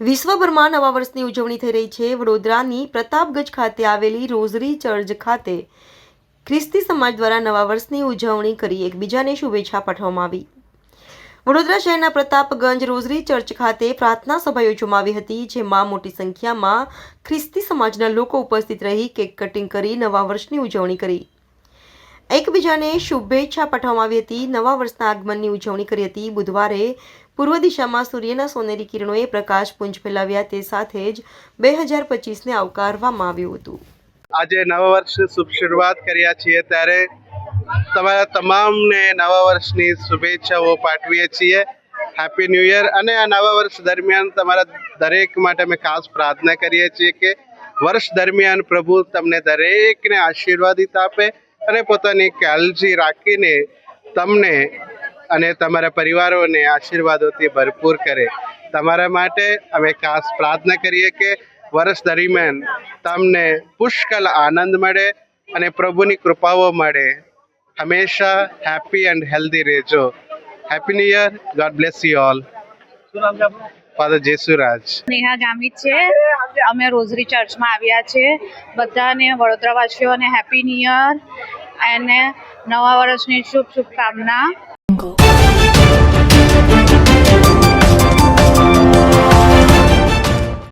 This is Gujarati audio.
વિશ્વભરમાં નવા વર્ષની ઉજવણી થઈ રહી છે. વડોદરાની પ્રતાપગંજ ખાતે આવેલી રોઝરી ચર્ચ ખાતે ખ્રિસ્તી સમાજ દ્વારા નવા વર્ષની ઉજવણી કરી એકબીજાને શુભેચ્છા પાઠવવામાં આવી. વડોદરા શહેરના પ્રતાપગંજ રોઝરી ચર્ચ ખાતે પ્રાર્થના સભા યોજવામાં આવી હતી, જેમાં મોટી સંખ્યામાં ખ્રિસ્તી સમાજના લોકો ઉપસ્થિત રહી કેક કટિંગ કરી નવા વર્ષની ઉજવણી કરી. એકબીજાને શુભેચ્છા પાઠવવામાં આવી હતી. નવા વર્ષના આગમનની ઉજવણી કરી હતી. બુધવારે પૂર્વ દિશામાં સૂર્યના સોનેરી કિરણોએ પ્રકાશ પુંજ ફેલાવ્યા. તે સાથે જ બે હજાર પચીસને આવકારવામાં આવ્યું હતું. આજે નવા વર્ષ શુભ શરૂઆત કર્યા છીએ. ત્યારે તમારા તમામને નવા વર્ષની શુભેચ્છાઓ પાઠવીએ છીએ. હેપી ન્યૂ યર અને આ નવા વર્ષ દરમિયાન તમારા દરેક માટે અમે ખાસ પ્રાર્થના કરીએ છીએ કે વર્ષ દરમિયાન પ્રભુ તમને દરેકને આશીર્વાદિત આપે. અને પોતાની કાળજી રાખીને તમને અને તમારા પરિવારોને આશીર્વાદોથી ભરપૂર કરે. તમારા માટે અમે ખાસ પ્રાર્થના કરીએ કે વર્ષ દરમિયાન તમને પુષ્કળ આનંદ મળે અને પ્રભુની કૃપાઓ મળે. હંમેશા હેપી એન્ડ હેલ્ધી રહેજો. Happy new year. God bless you all. Father Jesuraj. Neha Gamit છે. અમે રોઝરી ચર્ચમાં આવ્યા છે. બધાને વડોદરાવાસીઓને હેપી ન્યુ યર. અને નવા વર્ષની શુભ શુભકામના.